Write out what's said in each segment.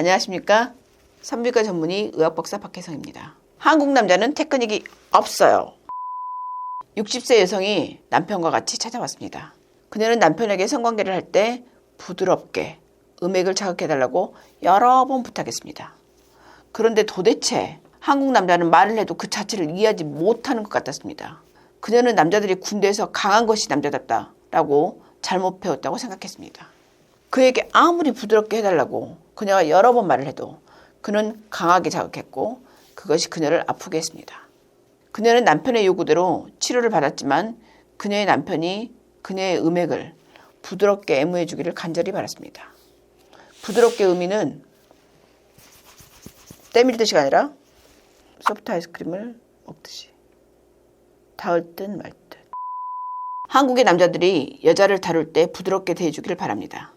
안녕하십니까? 산부인과 전문의 의학박사 박혜성입니다. 한국 남자는 테크닉이 없어요. 60세 여성이 남편과 같이 찾아왔습니다. 그녀는 남편에게 성관계를 할 때 부드럽게 음액을 자극해달라고 여러 번 부탁했습니다. 그런데 도대체 한국 남자는 말을 해도 그 자체를 이해하지 못하는 것 같았습니다. 그녀는 남자들이 군대에서 강한 것이 남자답다라고 잘못 배웠다고 생각했습니다. 그에게 아무리 부드럽게 해달라고 그녀가 여러 번 말을 해도 그는 강하게 자극했고 그것이 그녀를 아프게 했습니다. 그녀는 남편의 요구대로 치료를 받았지만 그녀의 남편이 그녀의 음액을 부드럽게 애무해 주기를 간절히 바랐습니다. 부드럽게 의미는 때밀 듯이가 아니라 소프트 아이스크림을 먹듯이 닿을 듯 말 듯. 한국의 남자들이 여자를 다룰 때 부드럽게 대해주기를 바랍니다.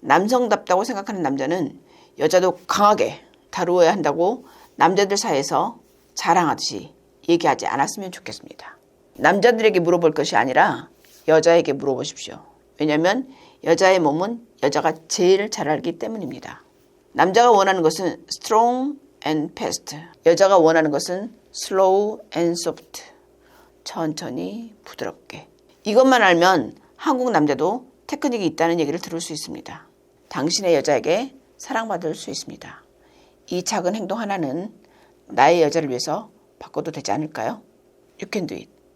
남성답다고 생각하는 남자는 여자도 강하게 다루어야 한다고 남자들 사이에서 자랑하듯이 얘기하지 않았으면 좋겠습니다. 남자들에게 물어볼 것이 아니라 여자에게 물어보십시오. 왜냐하면 여자의 몸은 여자가 제일 잘 알기 때문입니다. 남자가 원하는 것은 strong and fast. 여자가 원하는 것은 slow and soft. 천천히 부드럽게. 이것만 알면 한국 남자도 테크닉이 있다는 얘기를 들을 수 있습니다. 당신의 여자에게 사랑받을 수 있습니다. 이 작은 행동 하나는 나의 여자를 위해서 바꿔도 되지 않을까요? You can do it.